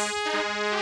আমার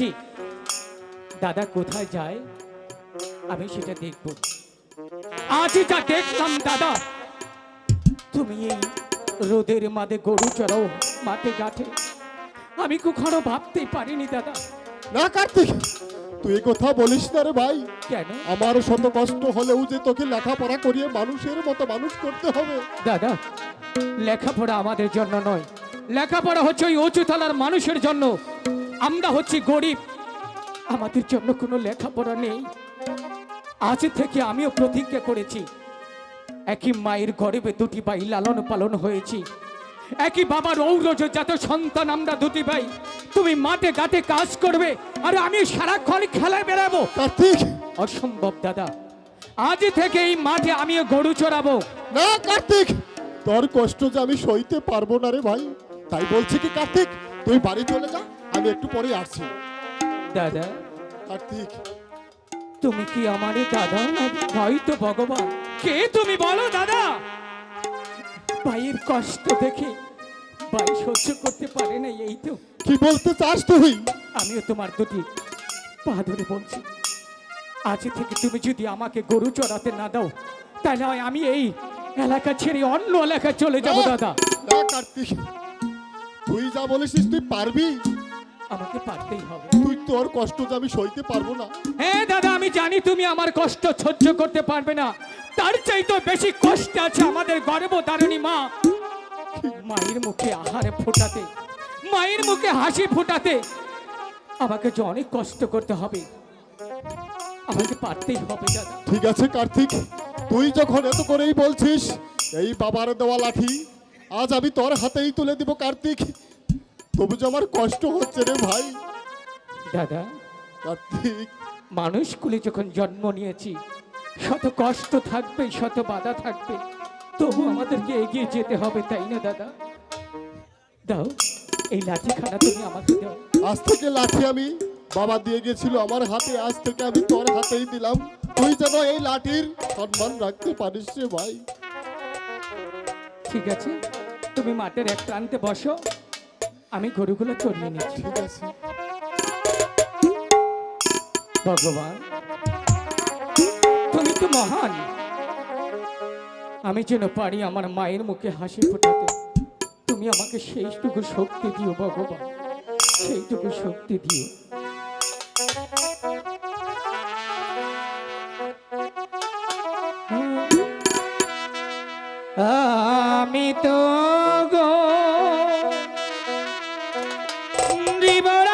ঠিক দাদা কোথায় যায়? আমি সেটা দেখব। আজ যা দেখলাম দাদা। তুমি এই রোদের মাঝে গরু চড়াও মাঠে ঘাটে। আমি কখনো ভাবতেই পারিনি দাদা। না কার্তিক তুই কথা বলিস না রে ভাই। কেন? আমার শত কষ্ট হলেও যে তোকে লেখাপড়া করিয়ে মানুষের মতো মানুষ করতে হবে। দাদা লেখাপড়া আমাদের জন্য নয়। লেখাপড়া হচ্ছে ওই উঁচু তলার মানুষের জন্য। আমরা হচ্ছি গরিব। আমাদের জন্য কোনো লেখাপড়া নেই। আজ থেকে আমিও প্রতিজ্ঞা করেছি একই মায়ের গর্ভে দুটি ভাই লালন পালন হয়েছি। একই বাবার ঔরজ যাত সন্তান আমরা দুটি ভাই তুমি মাঠে ঘাটে কাজ করবে আর আমি সারাক্ষণ খেলায় বেড়াবো। কার্তিক! অসম্ভব দাদা। আজ থেকে এই মাঠে আমিও গরু চড়াবো। না কার্তিক! তোর কষ্ট যে আমি সইতে পারব না রে ভাই তাই বলছি কি কার্তিক তুই বাড়ি চলে যা। আমি একটু পরে আসছি। দাদা কার্তিক। তুমি কি আমারে দাদা না? হয়তো ভগবান। কে তুমি বলো দাদা? ভাইয়ের কষ্ট দেখে ভাই সহ্য করতে পারে না এই তো। কি বলতে চাস তুই? আমিও তোমার দুটি পা ধরে বলছি। আজ থেকে তুমি যদি আমাকে গরু চড়াতে না দাও তাহলে হয় আমি এই এলাকা ছেড়ে অন্য এলাকায় চলে যাব দাদা। কার্তিক। তুই যা বলেছিস তুই পারবি? আমাকে পারতেই হবে। তুই তোর কষ্ট যে আমি সইতে পারব না। হ্যাঁ দাদা আমি জানি তুমি আমার কষ্ট সহ্য করতে পারবে না। তার চাইতে বেশি কষ্ট আছে আমাদের গর্ভধারণী মা। মায়ের মুখে আহারে ফোটাতে মায়ের মুখে হাসি ফোটাতে আমাকে যে অনেক কষ্ট করতে হবে আমাকে পারতেই হবে দাদা। ঠিক আছে কার্তিক তুই যখন এত করেই বলছিস এই বাবার দেওয়া লাঠি আজ আমি তোর হাতেই তুলে দিব কার্তিক। তবু যে আমার কষ্ট হচ্ছে রে ভাই। দাদা কার্তিক। মানুষগুলি যখন জন্ম নিয়েছি শত কষ্ট থাকবে শত বাধা থাকবে তবু আমাদেরকে এগিয়ে যেতে হবে তাই না দাদা? দাও এই লাঠিখানা তুমি আমাকে দাও। আজ থেকে লাঠি আমি বাবা দিয়ে গেছিল আমার হাতে আজ থেকে আমি তোর হাতেই দিলাম। তুই যেন এই লাঠির সম্মান রাখতে পারিস রে ভাই। ঠিক আছে তুমি মাঠের এক প্রান্তে বসো। আমি গরুগুলো চড়িয়ে নিচ্ছি। ঠিক আছে। ভগবান তুমি তো মহান। আমি যেন পারি আমার মায়ের মুখে হাসি ফোটাতে। তুমি আমাকে সেইটুকু শক্তি দিও ভগবান সেইটুকু শক্তি দিও। দিবরাগা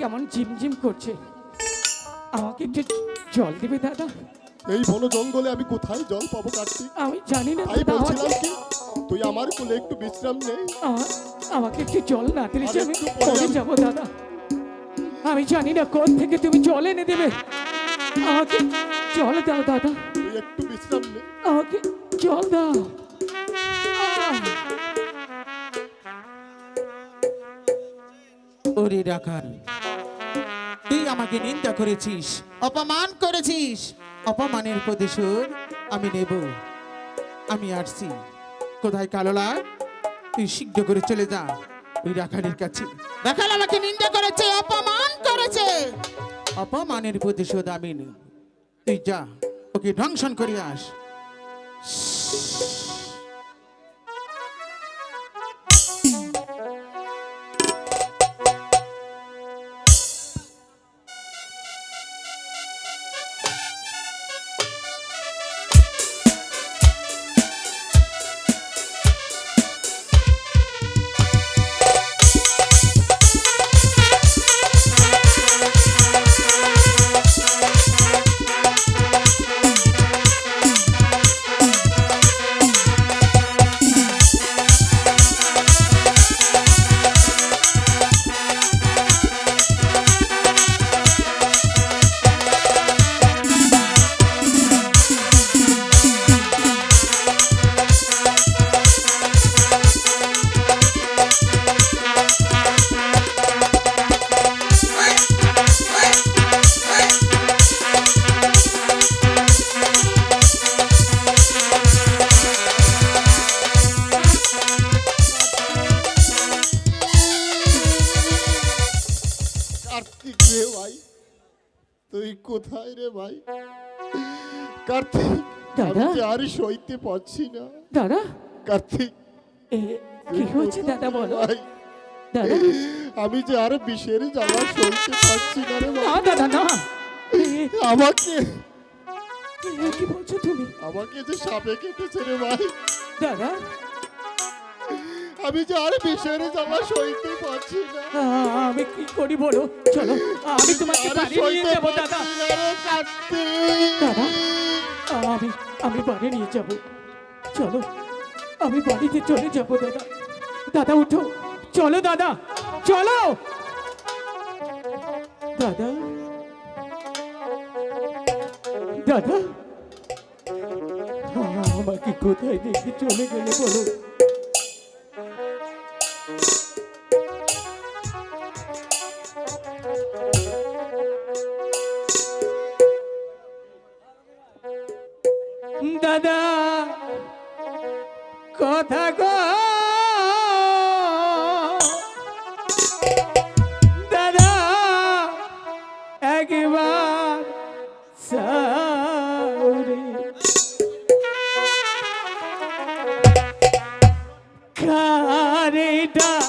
কেমন ঝিমঝিম করছে। আমাকে একটু জল দেবে দাদা? এই বন জঙ্গলে আমি কোথায় জল পাবো কার্তিক? আমি জানি না তাই বলছিলাম কি তুই আমার কোলে একটু বিশ্রাম নে। আমাকে একটু জল না দিলে যে আমি পরে যাব দাদা। আমি জানি না কোন থেকে তুমি জল এনে দেবে। আমাকে জল দাও দাদা। তুই একটু বিশ্রাম নে। আমাকে জল দাও। ওরে রাখাল তুই আমাকে নিন্দা করেছিস, অপমান করেছিস। অপমানের প্রতিশোধ আমি নেব। আমি আসছি। কোথায় কালোলা? তুই শীঘ্র করে চলে যা। ওই রাখালের কাছে। রাখাল আমাকে নিন্দা করেছে, অপমান করেছে। অপমানের প্রতিশোধ আমি নেব। তুই যা, ওকে ধ্বংসন করে আস। তুই কোথায় রে ভাই? কার্তিক দাদা? আমি যে আর সইতে পারছি না। দাদা। কার্তিক কি হয়েছে দাদা বলো। দাদা। আমি যে আর বিষের জ্বালা সইতে পারছি না রে না দাদা না। আমাকে কি বলছো তুমি? আমাকে যে সাপে কেটেছে রে ভাই। দাদা। আমি যে আর বিষের জ্বালা সইতে পারছি না। আমি কি করি বলো? চলো আমি তোমাকে বাড়ি নিয়ে যাব দাদা। দাদা আমি আমি বাড়ি নিয়ে যাব। চলো আমি বাড়িতে চলে যাব দাদা। দাদা উঠো। চলো দাদা চলো। দাদা দাদা আমাকে কোথায় দেখে চলে গেলে বলো? একবার সাউরি। কারে ডাকবো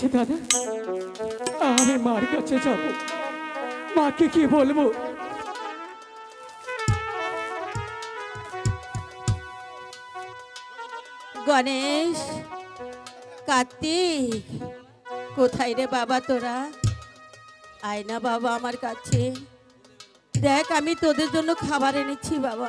আছে দাদা। আমি মার কাছে যাব। মাকে কি বলব? গণেশ, কার্তিক, কোথায় রে বাবা তোরা? আয় না বাবা আমার কাছে। দেখ, আমি তোদের জন্য খাবার এনেছি বাবা।